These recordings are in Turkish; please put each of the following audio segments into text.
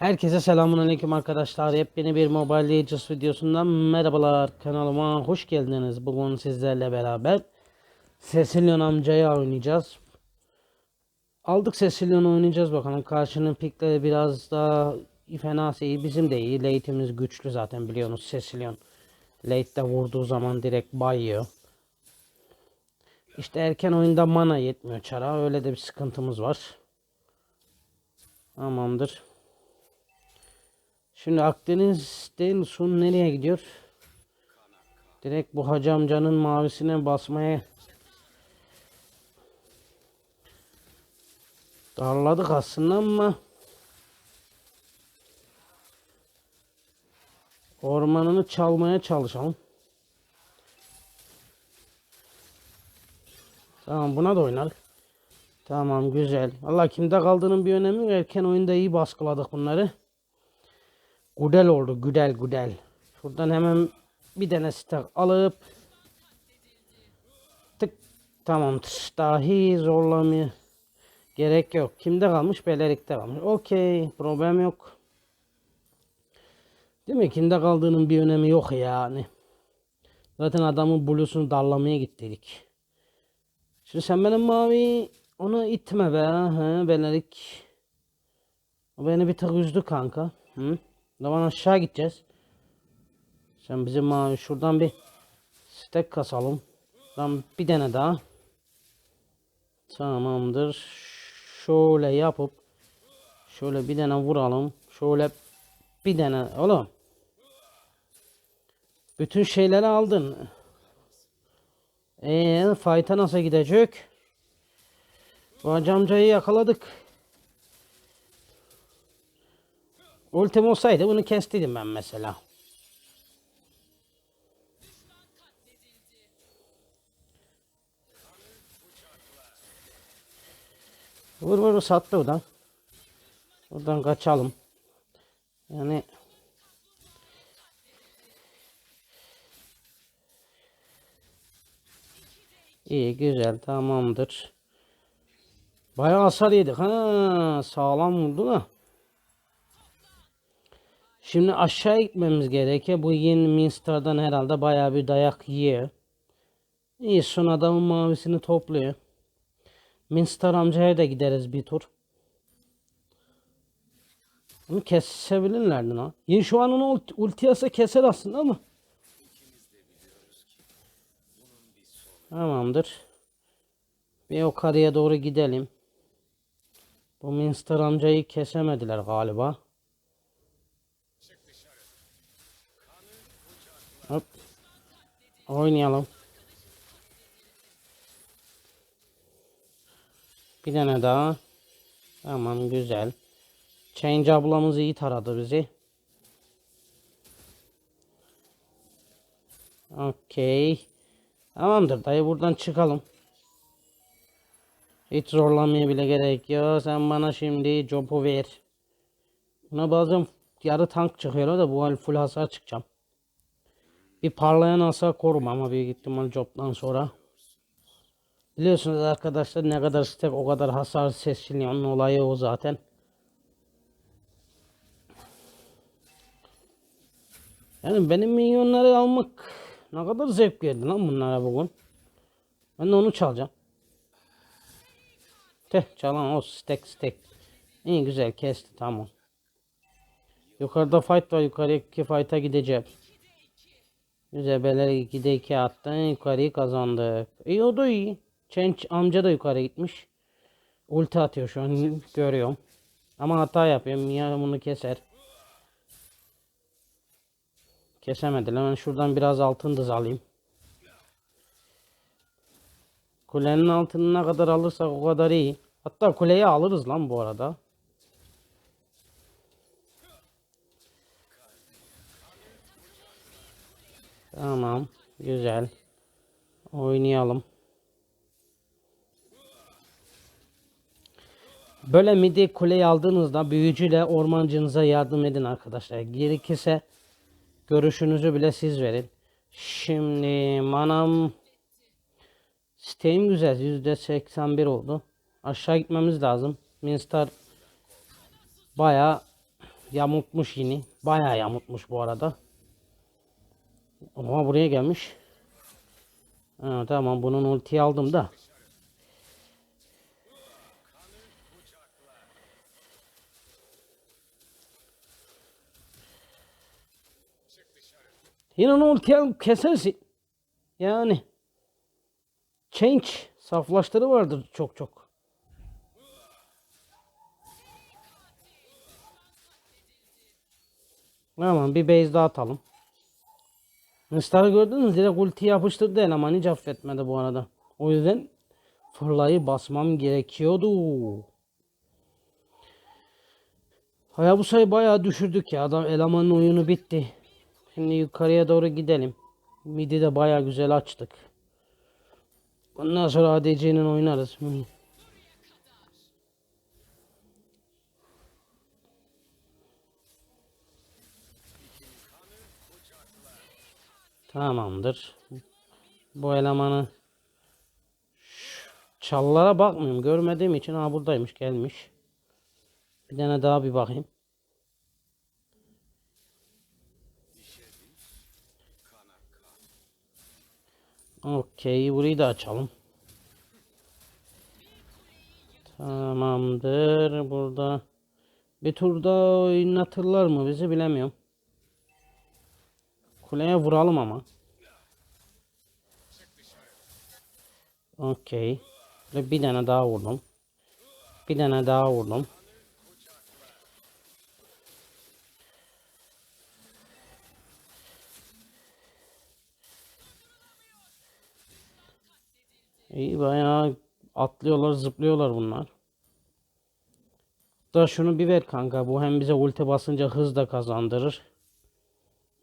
Herkese selamun aleyküm arkadaşlar. Yepyeni bir Mobile Legends videosundan merhabalar. Kanalıma hoş geldiniz. Bugün sizlerle beraber Cecilion amcayı oynayacağız. Aldık Cecilion'u oynayacağız bakalım. Karşının pikleri biraz daha fena iyi. Bizim de iyi. Late'imiz güçlü zaten biliyorsunuz Cecilion. Late'de vurduğu zaman direkt bayıyor. İşte erken oyunda mana yetmiyor çara. Öyle de bir sıkıntımız var. Tamamdır. Şimdi Akdeniz'den son nereye gidiyor? Direkt bu Hacı amcanın mavisine basmaya darladık aslında ama ormanını çalmaya çalışalım. Tamam buna da oynar. Tamam güzel. Allah kimde kaldığının bir önemi yok. Erken oyunda iyi baskıladık bunları. Güzel oldu. Güzel güzel. Şuradan hemen bir tane stack alıp tık tamamdır. Dahi zorlamaya gerek yok. Kimde kalmış? Belerik'te kalmış. Okey. Problem yok. Değil mi? Kimde kaldığının bir önemi yok yani. Zaten adamın bluesunu darlamaya gittik. Şimdi sen benim mavi onu itme be. He, Belerik. Beni bir tık üzdü kanka. Hı? Zaman aşağı gideceğiz. Sen bizim şuradan bir stack kasalım. Buradan bir tane daha. Tamamdır. Şöyle yapıp şöyle bir tane vuralım. Şöyle bir tane oğlum. Bütün şeyleri aldın. Eee fight'a nasıl gidecek? Bu hacı amcayı yakaladık. Ultim olsaydı bunu kestiydim ben mesela. Vur vur sattı da. Buradan kaçalım. Yani İyi güzel tamamdır. Bayağı hasar yedik ha sağlam vurdu da. Şimdi aşağı gitmemiz gerekiyor. Bu yeni Minster'dan herhalde bayağı bir dayak yiyor. İyi son adamın mavisini topluyor. Minster amcaya da gideriz bir tur. Bunu kesebilirlerdi lan. Yine şu an onu ulti, ultiyasa keser aslında ama. Tamamdır. Bir yukarıya doğru gidelim. Bu Minster amcayı kesemediler galiba. Hop. Oynayalım. Bir tane daha. Tamam güzel. Change ablamız iyi taradı bizi. Okey. Tamamdır dayı buradan çıkalım. Hiç zorlamaya bile gerek yok. Sen bana şimdi jobu ver. Buna bazen yarı tank çıkıyor da bu hal full hasar çıkacağım. Bir parlayan hasar korum ama büyük ihtimal job'dan sonra. Biliyorsunuz arkadaşlar ne kadar stack o kadar hasar sesçiliğinin olayı o zaten. Yani benim milyonları almak ne kadar zevk verdi lan bunlara bugün. Ben de onu çalacağım. Teh çalan o stack stack. İyi güzel kesti tamam. Yukarıda fight var yukarıdaki fight'a gideceğim. Güzel beler 2'de 2 attı. Yukarıyı kazandık. İyi o da iyi. Change amca da yukarı gitmiş. Ulti atıyor şu an görüyorum. Ama hata yapıyorum. Ya bunu keser. Kesemedi. Hemen şuradan biraz altın dız alayım. Kulenin altını ne kadar alırsak o kadar iyi. Hatta kuleyi alırız lan bu arada. Tamam. Güzel. Oynayalım. Böyle midi kuleyi aldığınızda büyücüyle ormancınıza yardım edin arkadaşlar. Gerekirse görüşünüzü bile siz verin. Şimdi manam Steam güzel. %81 oldu. Aşağı gitmemiz lazım. Minstar baya Yamultmuş yine. Bayağı yamultmuş bu arada. Ama buraya gelmiş. Ha, tamam bunun ultiyi aldım da. Yine onu ultiyi kesersin. Yani. Change saflaştırı vardır çok çok. Tamam bir base daha atalım. Mıstar'ı gördünüz direkt ulti yapıştırdı eleman hiç affetmedi bu arada. O yüzden fırlayı basmam gerekiyordu. Hayabusa'yı bayağı düşürdük ya. Adam elemanın oyunu bitti. Şimdi yukarıya doğru gidelim. Midi de bayağı güzel açtık. Ondan sonra ADC'nin oynarız. Tamamdır. Bu elemanı çallara bakmıyorum. Görmediğim için ha buradaymış gelmiş. Bir tane daha bir bakayım. Okey burayı da açalım. Tamamdır. Burada bir turda oynatırlar mı bizi bilemiyorum. Kuleye vuralım ama. Okey. Bir tane daha vurdum. Bir tane daha vurdum. İyi bayağı atlıyorlar zıplıyorlar bunlar. Da şunu bir ver kanka. Bu hem bize ulti basınca hız da kazandırır.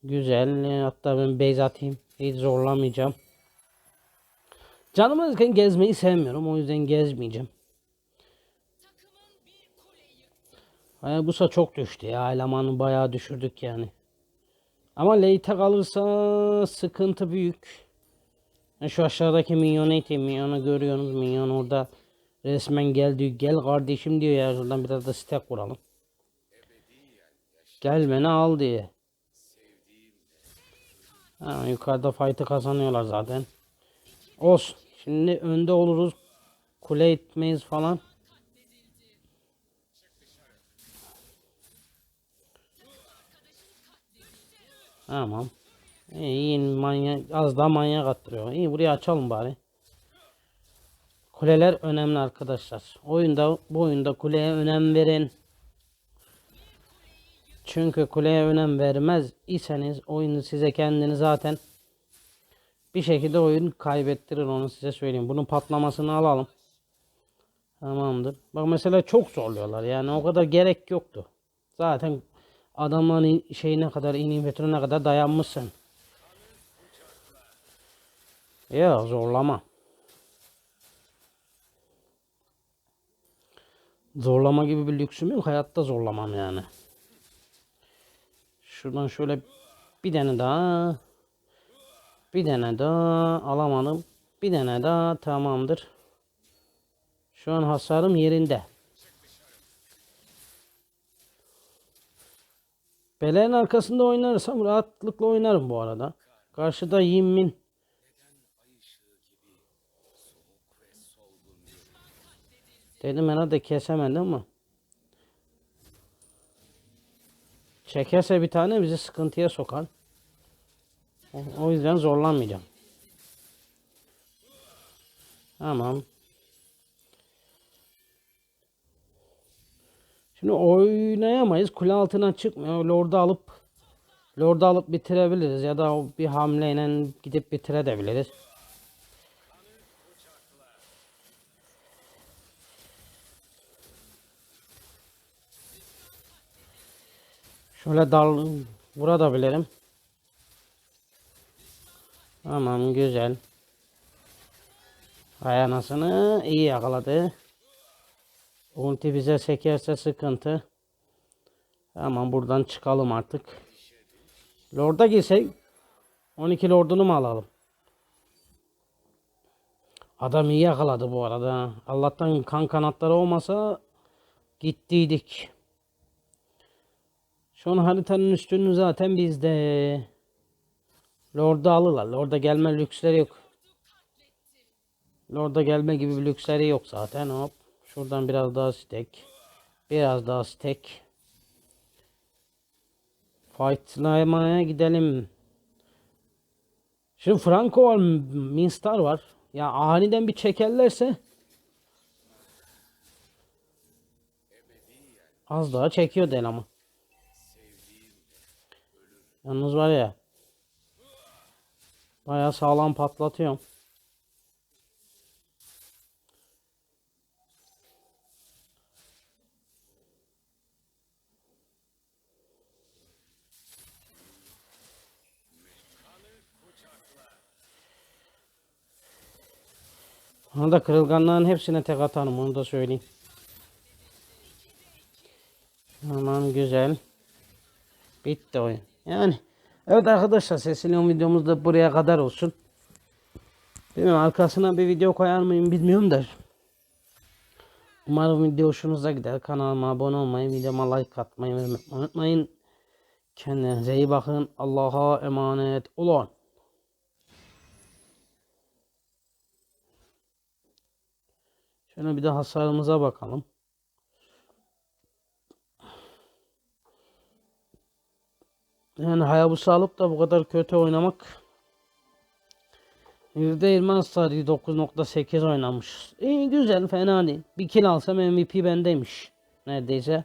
Güzel. Hatta ben base atayım. Hiç zorlamayacağım. Canım azken gezmeyi sevmiyorum. O yüzden gezmeyeceğim. Hayabusa çok düştü ya. Elemanı bayağı düşürdük yani. Ama late kalırsa sıkıntı büyük. Şu aşağıdaki minyon eti. Minyonu görüyorsunuz. Minyon orada resmen geldi. Gel kardeşim diyor ya. Şuradan biraz da stack vuralım. Gel beni al diye. Ha, yukarıda fight'ı kazanıyorlar zaten. Olsun. Şimdi önde oluruz. Kule itmeyiz falan. Tamam. İyi manyak az daha manyak attırıyor. İyi burayı açalım bari. Kuleler önemli arkadaşlar. Oyunda bu oyunda kuleye önem verin. Çünkü kuleye önem vermez iseniz oyunu size kendini zaten bir şekilde oyun kaybettirir onu size söyleyeyim. Bunun patlamasını alalım. Tamamdır. Bak mesela çok zorluyorlar. Yani o kadar gerek yoktu. Zaten adamların şeyine kadar inhibitoruna kadar dayanmışsın. Ya zorlama. Zorlama gibi bir lüksüm yok. Hayatta zorlamam yani. Şuradan şöyle bir tane daha. Bir tane daha alamadım. Bir tane daha tamamdır. Şu an hasarım yerinde. Beleğin arkasında oynarsam rahatlıkla oynarım bu arada. Karşıda Yimmin. Dedim herhalde kesemedi ama. Çekerse bir tane bizi sıkıntıya sokar. O, yüzden zorlanmayacağım. Tamam. Şimdi oynayamayız. Kule altına çıkmıyor. Lord'u alıp Lord'u alıp bitirebiliriz ya da bir hamleyle gidip bitirebiliriz. Şöyle dal vurabilirim. Tamam güzel. Hay anasını iyi yakaladı. Ulti bize sekerse sıkıntı. Tamam buradan çıkalım artık. Lord'a girsek 12 lordunu mu alalım? Adam iyi yakaladı bu arada. Allah'tan kan kanatları olmasa gittiydik. An haritanın üstünlüğü zaten bizde. Lord'u alırlar. Lord'a gelme lüksleri yok. Lord'a gelme gibi bir lüksleri yok zaten. Hop. Şuradan biraz daha stack. Biraz daha stack. Fightlamaya gidelim. Şimdi Franco var, Minstar var. Ya aniden bir çekerlerse az daha çekiyor del ama. Yalnız var ya bayağı sağlam patlatıyorum. Ona da kırılganların hepsine tek atarım onu da söyleyeyim. Tamam güzel. Bitti oyun. Yani evet arkadaşlar sesli videomuz da buraya kadar olsun. Bilmiyorum arkasına bir video koyar mıyım bilmiyorum da. Umarım video hoşunuza gider. Kanalıma abone olmayı, videoma like atmayı unutmayın. Kendinize iyi bakın. Allah'a emanet olun. Şöyle bir de hasarımıza bakalım. Yani Hayabusa alıp da bu kadar kötü oynamak %20 hasar 9.8 oynamış. İyi güzel fena değil. Bir kill alsam MVP bendeymiş. Neredeyse.